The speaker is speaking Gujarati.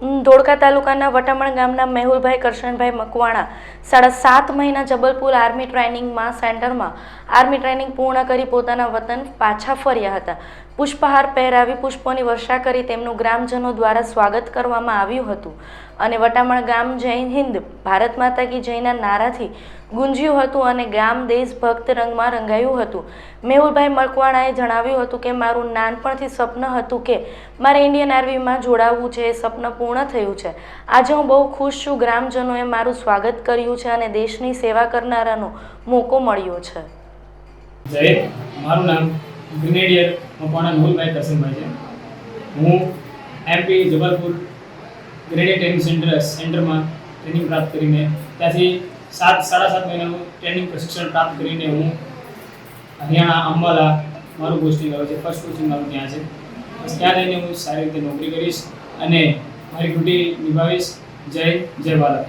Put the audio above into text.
ધોળકા તાલુકાના વટામણ ગામના મેહુલભાઈ, કરશનભાઈ મકવાણા સાડા સાત મહિના જબલપુર આર્મી ટ્રેનિંગમાં સેન્ટરમાં, આર્મી ટ્રેનિંગ પૂર્ણ કરી પોતાના વતન પાછા ફર્યા હતા. પુષ્પહાર પહેરાવી પુષ્પોની વર્ષા કરી તેમનું ગ્રામજનો દ્વારા સ્વાગત કરવામાં આવ્યું હતું. અને વટામણ ગામ જય હિન્દ, ભારત માતા કી જયના નારાથી ગુંજ્યું હતું અને ગામ દેશભક્ત રંગમાં રંગાયું હતું. મેહુલભાઈ મકવાણાએ જણાવ્યું હતું કે, મારું નાનપણથી સ્વપ્ન હતું કે, મારે ઇન્ડિયન આર્મીમાં જોડાવવું છે સ્વપ્ન પૂર્ણ થયું છે. આજે હું બહુ ખુશ છું. ગ્રામજનોએ મારું સ્વાગત કર્યું છે અને દેશની સેવા કરનારાનો મોકો મળ્યો છે. જય. મારું નામ ગ્રેનેડિયર મકવાણા મેહુલભાઈ કરસનભાઈ છે. હું MP Jabalpur grenadier training centre સેન્ટરમાં ટ્રેનિંગ પ્રાપ્ત કરીને ત્યાંથી સાત, સાડા સાત મહિનાનું ટ્રેનિંગ પ્રશિક્ષણ પ્રાપ્ત કરીને હું હરિયાણા અંબાલા મારું પોસ્ટિંગ આવે છે. ફર્સ્ટ પોસ્ટિંગ મારું ત્યાં છે. બસ ત્યાં લઈને હું સારી રીતે નોકરી કરીશ અને મારી ડ્યુટી નિભાવીશ. જય જય ભારત